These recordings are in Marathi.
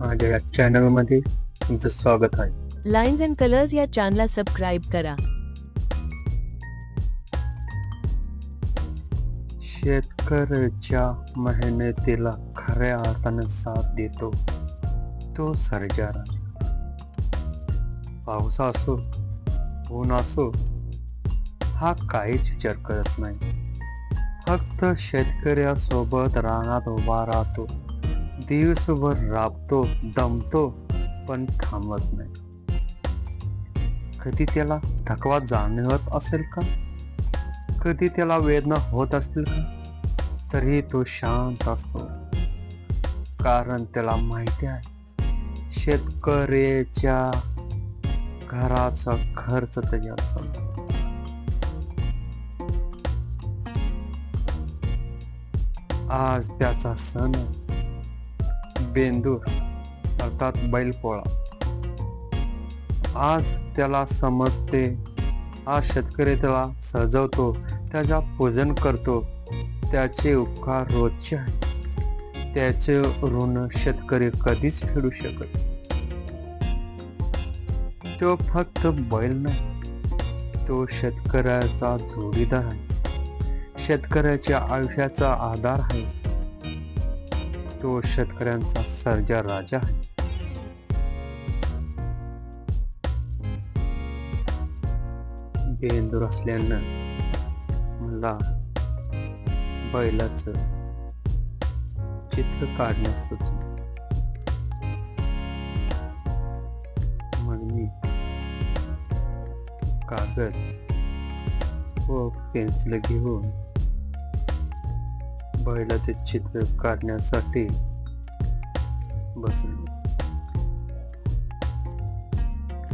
माझ्या या चॅनलमध्ये तुमचं स्वागत आहे. लाईन्स अँड कलर्स या चॅनलला सबस्क्राईब करा. शेतकऱ्याच्या मेहनतीला खऱ्या अर्थाने साथ देतो. तो सर्जारा पाऊस असो ऊन असो हा काहीच विचार करत नाही. फक्त शेतकऱ्यासोबत रानात उभा राहतो. दिवसभर राबतो दमतो पण थांबत नाही. कधी त्याला थकवा जाणवत असेल का? कधी त्याला वेदना होत असतील का? तरी तो शांत असतो. कारण त्याला माहिती आहे शेतकऱ्याच्या घराचा खर्च तयार चालतो आज त्याचा सण आहे. बेंदूर अर्थात बैलपोळा. आज त्याला समजते. आज शेतकरी त्याला सजवतो. त्याच्या पूजन करतो. त्याचे उपकार रोजचे आहे त्याचे ऋण शेतकरी कधीच फेडू शकत तो फक्त बैल नाही. तो शेतकऱ्याचा जोडीदार आहे. शेतकऱ्याच्या आयुष्याचा आधार आहे. तो शेतकऱ्यांचा सर्जा राजा आहे. बेंदूर असल्यानं मला बैलाच चित्र काढण्यास सुचलं. मग मी कागद व पेन्सिल घेऊन बैलाचे चित्र काढण्यासाठी बसलो.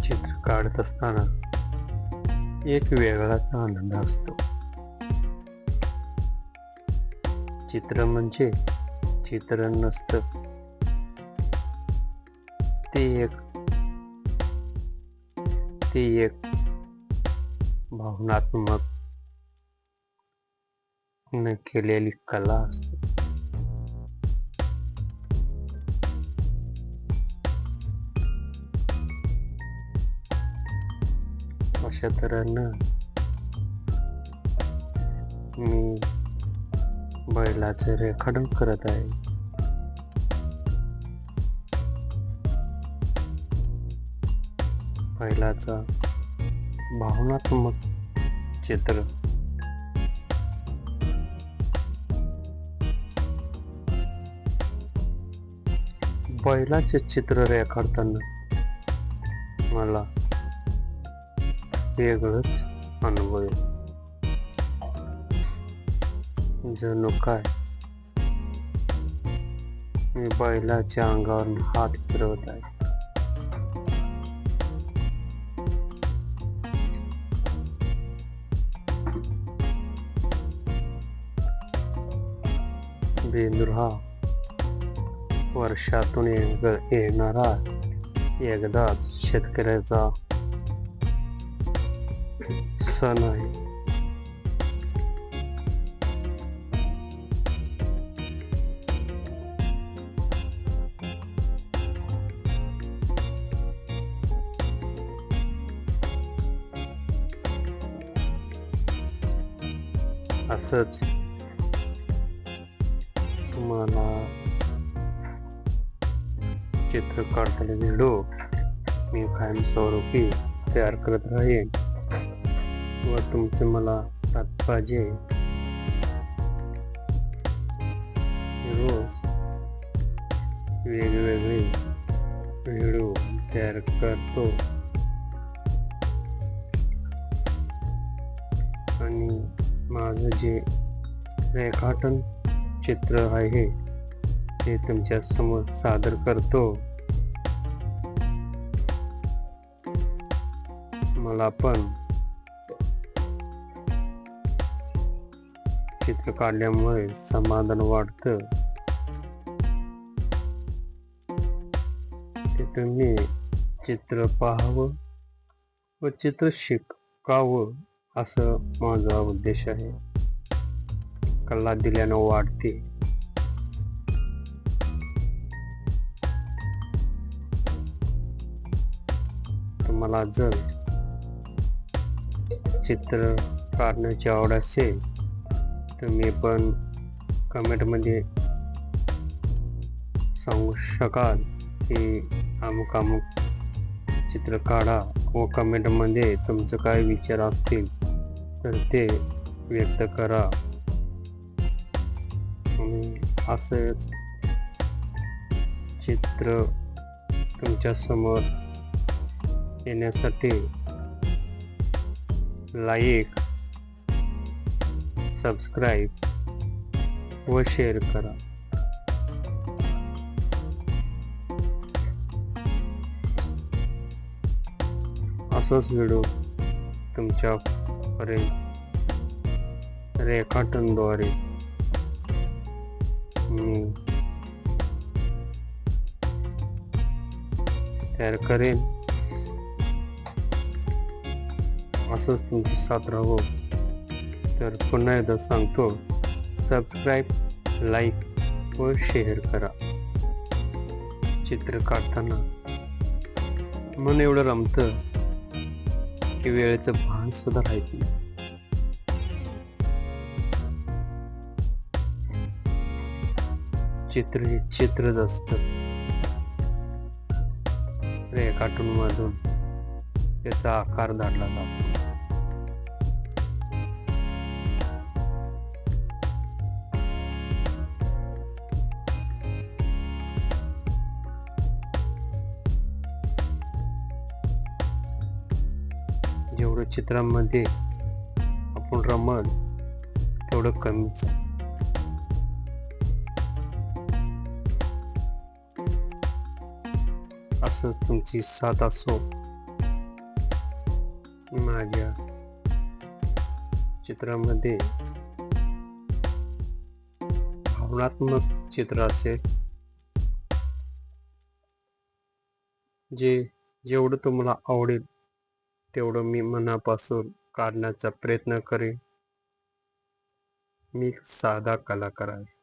चित्र काढत असताना एक वेगळाच आनंद असतो. चित्र म्हणजे चित्र नसतं. ते एक ते एक भावनात्मक न केलेली कला असते अशा तऱ्हेनं मी बैलाचे रेखाटन करत आहे बैलाचा भावनात्मक चित्र बैलाचे चित्र रेखाटताना मला वेगळंच अनुभव जणू काय? मी बैलाच्या अंगावर हात फिरवत आहे. बेंदूर हा वर्षातून एक- येणारा एकदाच शेतकऱ्याचा सण आहे असंच तुम्हाला चित्र काढताना व्हिडिओ मी कायमस्वरूपी तयार करत राहीन व तुमचे मला साथ पाहिजे. रोज वेगवेगळे व्हिडिओ तयार करतो. आणि माझं जे रेखाटन चित्र आहे ते तुमच्यासमोर सादर करतो. मला पण चित्र काढल्यामुळे समाधान वाटतं ते तुम्ही चित्र पाहावं व चित्र शिकावं असं माझा उद्देश आहे. कला दिल्यानं वाढते. तुम्हाला जर चित्र काढण्याची आवड असेल तर तुम्ही पण कमेंटमध्ये सांगू शकाल की अमुक अमुक चित्र काढा व कमेंटमध्ये तुमचं काय विचार असतील तर ते व्यक्त करा. असंच चित्र तुमच्यासमोर येण्यासाठी लाईक सबस्क्राईब व शेअर करा. असंच व्हिडिओ तुमच्यापर्यंत रेखाटनद्वारे मी तयार करेन. असंच तुमची साथ राहो तर पुन्हा एकदा सांगतो सबस्क्राईब लाईक व शेअर करा. चित्र काढताना मन एवढं रमतं की वेळेचं भान सुद्धा राहत नाही. चित्र हे चित्रच असतं. रेखाटून मधून त्याचा आकार धाडला जातो. जेवढं चित्रांमध्ये आपण रमण तेवढं कमीच असंच तुमची साथ असो माझ्या चित्रामध्ये भावनात्मक चित्र असेल जे जेवढं तुम्हाला आवडेल तेवढं मी मनापासून काढण्याचा प्रयत्न करेन. मी साधा कलाकार आहे.